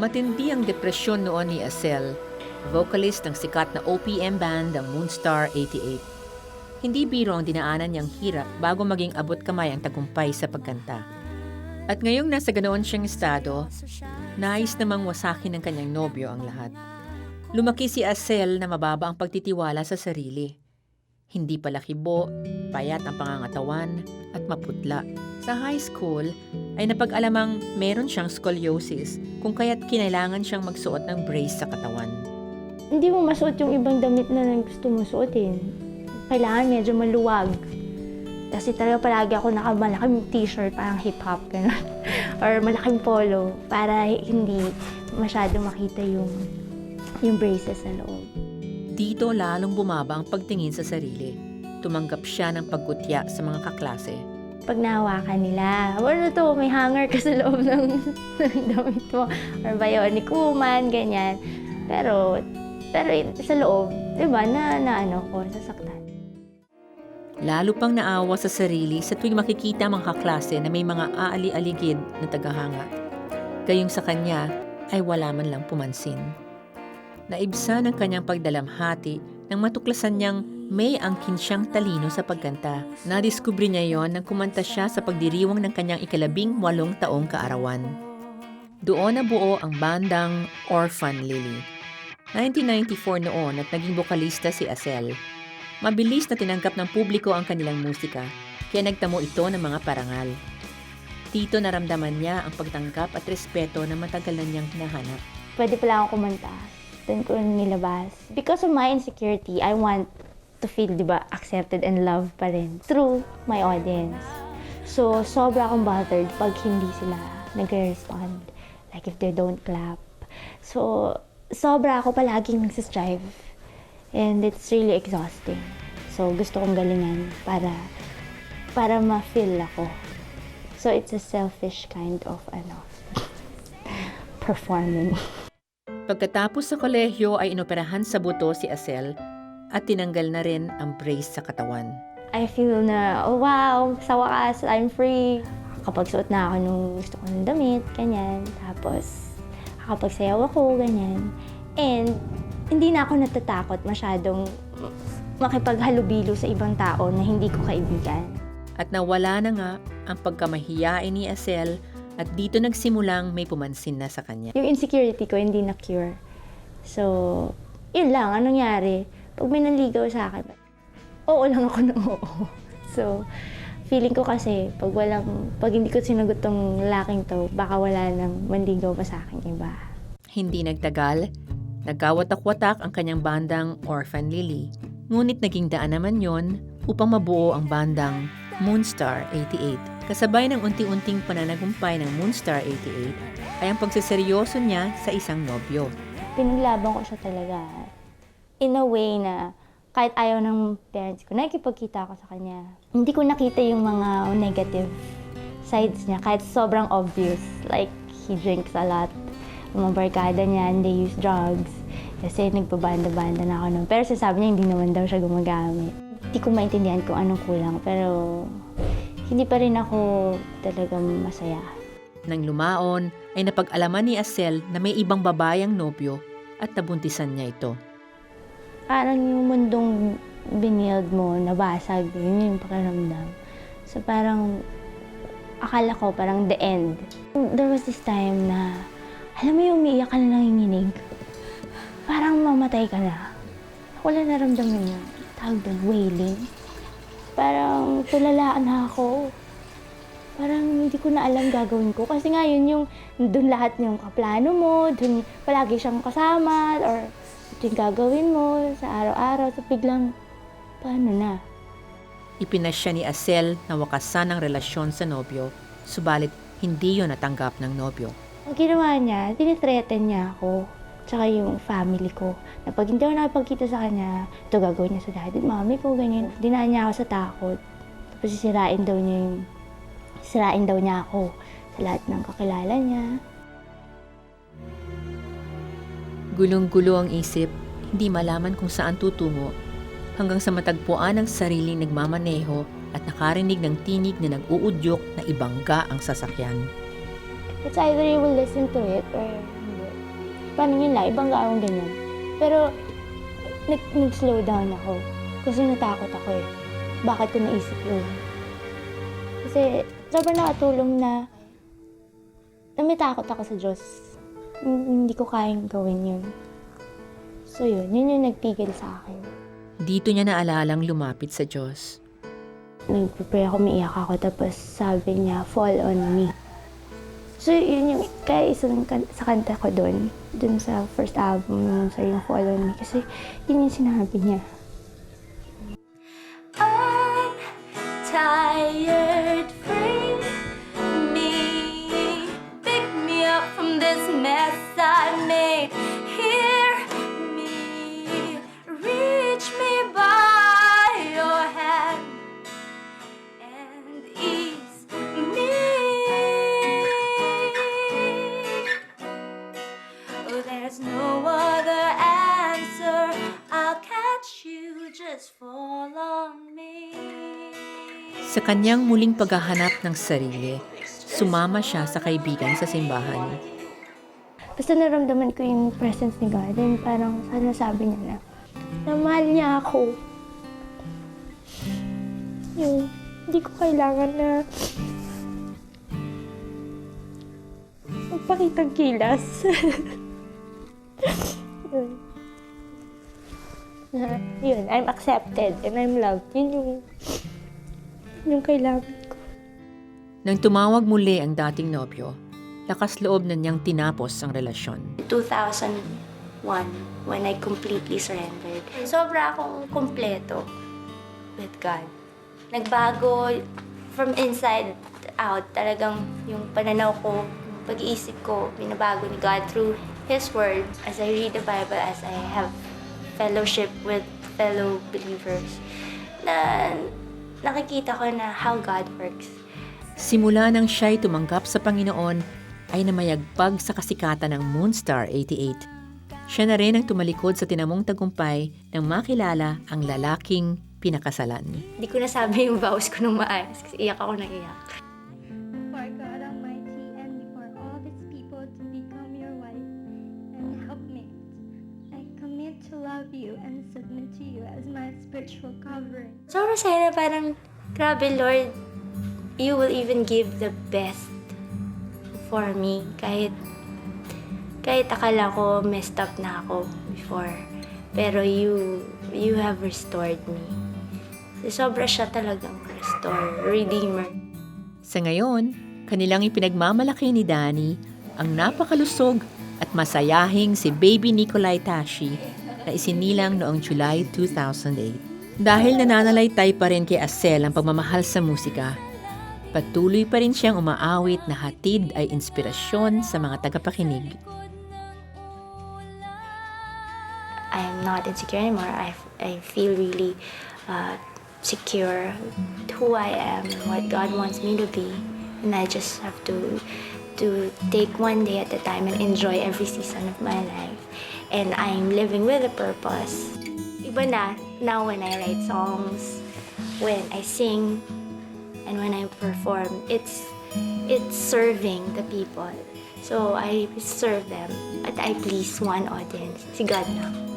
Matindi ang depresyon noon ni Acel, vocalist ng sikat na OPM band ang Moonstar 88. Hindi biro ang dinaanan niyang hirap bago maging abot kamay ang tagumpay sa pagkanta. At ngayong nasa ganoon siyang estado, nais namang wasakin ng kanyang nobyo ang lahat. Lumaki si Acel na mababa ang pagtitiwala sa sarili. Hindi pala kibo, payat ang pangangatawan, at maputla. Sa high school, ay napag-alamang meron siyang scoliosis kung kaya't kinailangan siyang magsuot ng brace sa katawan. Hindi mo masuot yung ibang damit na gusto mo suotin. Kailangan medyo maluwag. Kasi talaga palagi ako nakamalaking t-shirt, parang hip-hop, gano'n. Or malaking polo, para hindi masyado makita yung, yung braces sa loob. Dito lalong bumaba ang pagtingin sa sarili. Tumanggap siya ng paggutya sa mga kaklase. Pag nahawakan nila, ano to, may hanger ka sa loob ng, ng damit mo. Or bionic woman, ganyan. Pero, pero sa loob, di ba, na, na ano ko, sasaktan. Lalo pang naawa sa sarili sa tuwing makikita ang mga kaklase na may mga aali-aligid na tagahanga. Gayong sa kanya ay wala man lang pumansin. Naibsa ng kanyang pagdalamhati nang matuklasan niyang may angkin siyang talino sa pagkanta. Nadiskubre niya yon nang kumanta siya sa pagdiriwang ng kanyang ikalabing walong taong kaarawan. Doon nabuo ang bandang Orphan Lily. 1994 noon at naging bokalista si Acel. Mabilis na tinanggap ng publiko ang kanilang musika, kaya nagtamo ito ng mga parangal. Dito naramdaman niya ang pagtanggap at respeto na matagal na niyang hinahanap. Pwede pala akong kumanta. Doon ko nilabas. Because of my insecurity, I want to feel, di ba, accepted and loved pa rin through my audience. So, sobra akong bothered pag hindi sila nagre-respond. Like if they don't clap. So, sobra ako palaging nagsistrive. And it's really exhausting. So, gusto kong galingan para para ma-feel ako. So, it's a selfish kind of, ano, performing. Pagkatapos sa kolehiyo ay inoperahan sa buto si Acel at tinanggal na rin ang brace sa katawan. I feel na, oh wow, sa wakas, I'm free. Kapag suot na ako nung gusto ko ng damit, ganyan. Tapos, kakapagsayaw ako, ganyan. And, hindi na ako natatakot masyadong makipaghalubilo sa ibang tao na hindi ko kaibigan. At nawala na nga ang pagkamahiyain ni Acel at dito nagsimulang may pumansin na sa kanya. Yung insecurity ko, hindi na-cure. So, yun lang, anong nangyari? Pag may nanligaw sa akin, oo lang ako ng oo. So, feeling ko kasi, pag walang, pag hindi ko sinagot tong lalaking to, baka wala nang manligaw pa sa akin iba. Hindi nagtagal, nagkawatak-watak ang kanyang bandang Orphan Lily. Ngunit naging daan naman yon upang mabuo ang bandang Moonstar 88. Kasabay ng unti-unting pananagumpay ng Moonstar 88 ay ang pagseseryoso niya sa isang nobyo. Pinaglaban ko siya talaga. In a way na kahit ayaw ng parents ko, nakikipagkita ako sa kanya. Hindi ko nakita yung mga negative sides niya, kahit sobrang obvious. Like, he drinks a lot. Yung mga barkada niya, and they use drugs. Kasi nagpabanda-banda na ako nun. Pero sasabi niya, hindi naman daw siya gumagamit. Hindi ko maintindihan kung anong kulang, pero hindi pa rin ako talagang masaya. Nang lumaon, ay napag-alaman ni Acel na may ibang babayang nobyo at nabuntisan niya ito. parang yung mundong binild mo, nabasag, yun yung pakiramdam. So parang, akala ko parang the end. There was this time na, alam mo yung umiiyak ka na nanginginig. Parang mamatay ka na. Wala naramdaman yun. Tawag doon, wailing. Parang tulalaan na ako. Parang hindi ko na alam gagawin ko. Kasi nga yun yung, doon lahat yung kaplano mo, doon palagi siyang kasama, or ito yung gagawin mo sa araw-araw. So biglang, paano na? Ipinasya ni Acel na wakasan ang relasyon sa nobyo, subalit hindi yon natanggap ng nobyo. Ang ginawa niya, tinithreaten niya ako. Tsaka yung family ko. Na pag hindi ako nakapagkita sa kanya, ito gagawin niya sa daddy, mami ko, ganyan. Dinaan niya ako sa takot. Tapos sisirain daw niya yung, sisirain daw niya ako sa lahat ng kakilala niya. Gulong-gulo ang isip, hindi malaman kung saan tutungo, hanggang sa matagpuan ang sariling nagmamaneho at nakarinig ng tinig na nag-uudyok na ibangga ang sasakyan. It's either you will listen to it or paano nila, ibang gaawang ganyan. Pero, nag, nag-slow down ako. Kasi natakot ako eh. Bakit ko naisip yun? Kasi, sobrang nakatulong na, na may takot ako sa Diyos. Hin- Hindi ko kayang gawin yun. So yun, yun yung nagpigil sa akin. Dito niya naalalang lumapit sa Diyos. nagpe-pray ako, umiiyak ako, tapos sabi niya, fall on me. So, yun yung, kaya isa ng kan- sa kanta ko doon, doon sa first album, sa yung fall on me, kasi yun yung sinabi niya. Sa kanyang muling paghahanap ng sarili, sumama siya sa kaibigan sa simbahan. Basta naramdaman ko yung presence ni God, and parang sana sabi niya na, na mahal niya ako. Yun, hindi ko kailangan na magpakitang kilas. yun. Na, yun, I'm accepted and I'm loved. Yun yung, yung kailangan ko. Nang tumawag muli ang dating nobyo, lakas loob na niyang tinapos ang relasyon. 2001 when I completely surrendered. Sobra akong kumpleto with God. Nagbago from inside out. Talagang yung pananaw ko, pag-iisip ko, binabago ni God through His Word. As I read the Bible, as I have fellowship with fellow believers, na nakikita ko na how God works. Simula nang siya'y tumanggap sa Panginoon, ay namayagpag sa kasikatan ng Moonstar 88. Siya na rin ang tumalikod sa tinamong tagumpay nang makilala ang lalaking pinakasalan. Hindi ko nasabi yung vows ko nung maayos kasi iyak ako nang iyak. Love you and submit to you as my spiritual covering. Sobrang saya na parang, grabe Lord, you will even give the best for me. Kahit, kahit akala ko messed up na ako before. Pero you, you have restored me. Sobra siya talagang restore, redeemer. Sa ngayon, kanilang ipinagmamalaki ni Danny ang napakalusog at masayahing si Baby Nikolai Tashi na isinilang noong July 2008. Dahil nananalaytay pa rin kay Asel ang pagmamahal sa musika, patuloy pa rin siyang umaawit na hatid ay inspirasyon sa mga tagapakinig. I am not insecure anymore. I, I feel really uh, secure who I am and what God wants me to be. And I just have to to take one day at a time and enjoy every season of my life. And I'm living with a purpose. Iba na, now when I write songs, when I sing, and when I perform, it's it's serving the people. So I serve them, but I please one audience, si God lang.